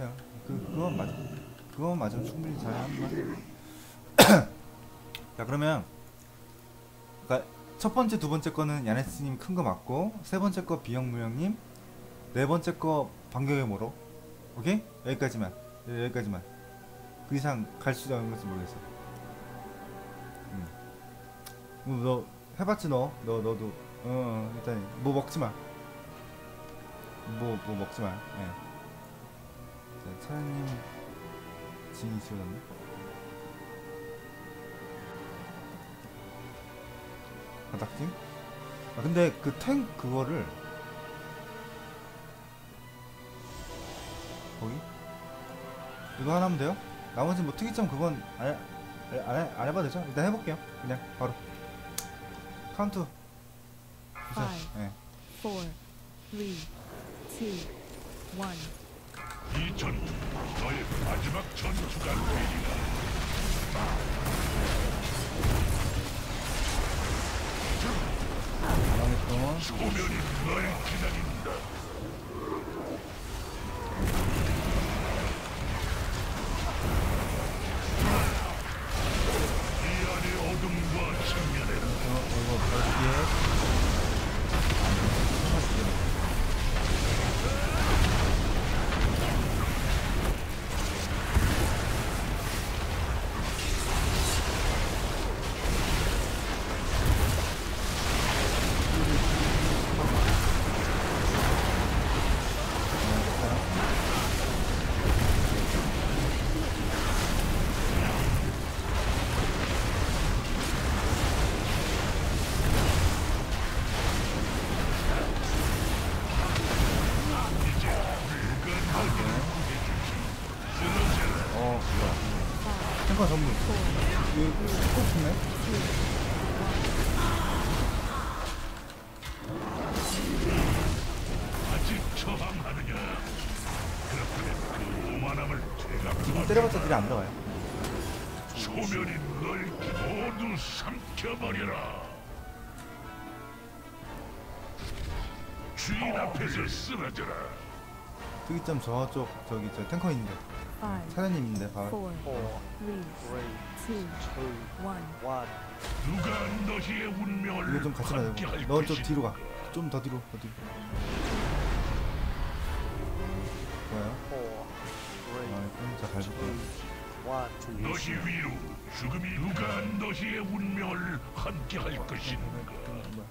그래요. 그 그건 맞아. 그건 맞으면 충분히 잘 하는 거야. 자 그러면 그러니까 첫 번째 두 번째 거는 야네스님 큰 거 맞고 세 번째 거 비영무영님 네 번째 거 반경의 모로 오케이 여기까지만 예, 여기까지만 그 이상 갈수 있는 것은 모르겠어. 음. 음, 너 해봤지 너 너 너도 어 일단 뭐 먹지 마. 뭐 뭐 먹지 마. 예. 자 차장님 진이 지워졌네. 바닥짐? 아 근데 그 탱 그거를 거기 이거 하나 하면 돼요? 나머지 뭐 특이점 그건 안, 해- 안, 해- 안 해봐도 되죠? 일단 해볼게요 그냥 바로 카운트. 예. four, three, two, one. 이 전투 너의 마지막 전투가 되리라. 망했던 소멸이 널 기다린다. 탱커 전부 이거 꼭 죽네 아직 저항하느냐? 그렇다면 그 오만함을 제가 지금 때려봤자 딜이 안 들어가요 소멸이 널 모두 삼켜버려라. 주인 앞에서 쓰러져라. 특이점 저쪽 저기 저 탱커 있는데 사장님 있는데 one. one. 누가 너희의 운명을 이거 좀 같이 되고 넌 좀? 뒤로 가 좀 더 뒤로 더 뒤로 three, 아자 one. 너희 위로 죽음이 누가 너희의 운명을 함께할 것인가? 뭐야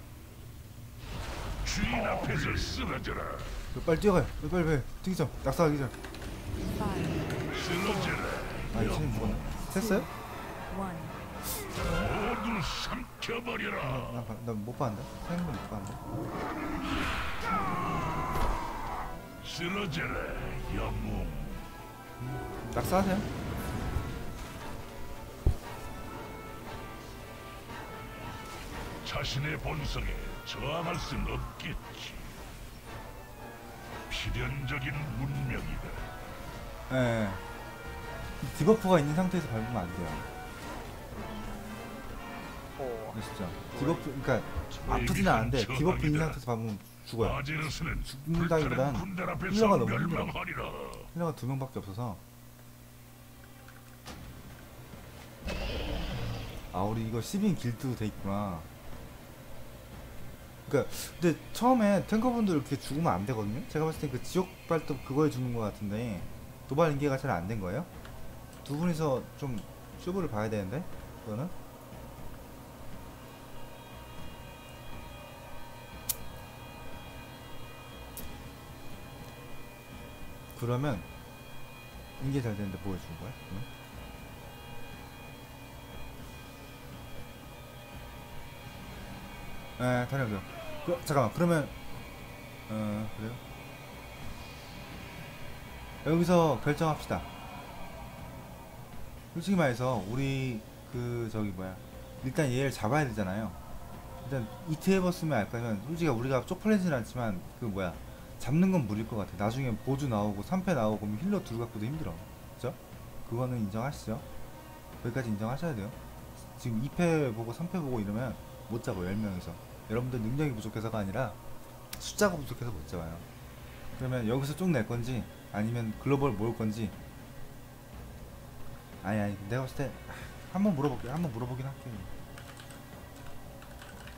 주인 앞에서 쓰러져라. 이거 빨리 뛰어가요 이거 빨리 빨리 특이점 낙사하기 전. 아, 이 차이 죽었네. 됐어요? one. 모두 삼켜버려라. 나못 봤는데? 생각도 못 봤는데? 쓰러져라, 영웅. 낙사하세요? 자신의 본성에 저항할 순 없겠지. 필연적인 운명이다. 예. 디버프가 있는 상태에서 밟으면 안 돼요. Four, 아시죠? 디버프, 그러니까 아프진 않은데 디버프 있는 상태에서 밟으면 죽어요. 죽는다기보단 힐러가 너무 힘들어. 힐러가 두 명밖에 없어서. 아, 우리 이거 10인 길드 돼 있구나. 그니까, 근데 처음에 탱커분들 이렇게 죽으면 안 되거든요? 제가 봤을 때 그 지옥 발톱 그거에 죽는 것 같은데, 도발 인계가 잘 안 된 거예요? 두 분이서 좀 쇼부를 봐야 되는데, 그거는? 그러면, 인계 잘 되는데 보여주는 거야? 응? 네, 다녀오세요. 그, 잠깐만, 그러면, 어, 그래요? 여기서 결정합시다. 솔직히 말해서, 우리, 그, 저기, 뭐야. 일단 얘를 잡아야 되잖아요. 일단, 이트 해봤으면 알까면, 솔직히 우리가 쪽팔리진 않지만, 그, 뭐야. 잡는 건 무리일 것 같아. 나중에 보주 나오고, 3패 나오고, 그럼 힐러 둘 갖고도 힘들어. 그죠? 그거는 인정하시죠? 거기까지 인정하셔야 돼요. 지금 2패 보고 3패 보고 이러면 못 잡아요 10명이서 여러분들 능력이 부족해서가 아니라 숫자가 부족해서 못 잡아요. 그러면 여기서 쭉 낼 건지 아니면 글로벌 모을 건지. 아니 아니 내가 봤을 때 한번 물어볼게. 한번 물어보긴 할게.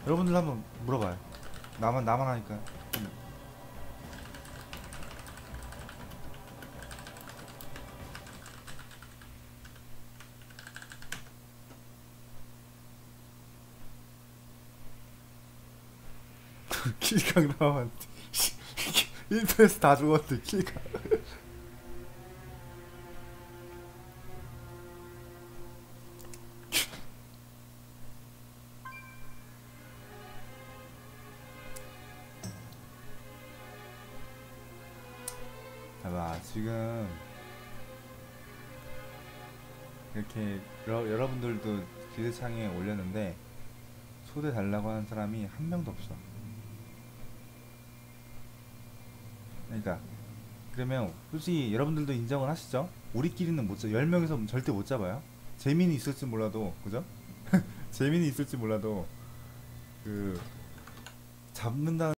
여러분들 한번 물어봐요. 나만 나만 하니까 킬각 나왔는데 1패에서 다 죽었는데 킬각. 봐봐 지금 이렇게 여러, 여러분들도 기대창에 올렸는데 초대 달라고 하는 사람이 한 명도 없어 그러니까 그러면 솔직히 여러분들도 인정을 하시죠? 우리끼리는 못 잡, 10명에서 절대 못 잡아요 재민이 있을지 몰라도 그죠? 재민이 있을지 몰라도 그 잡는다는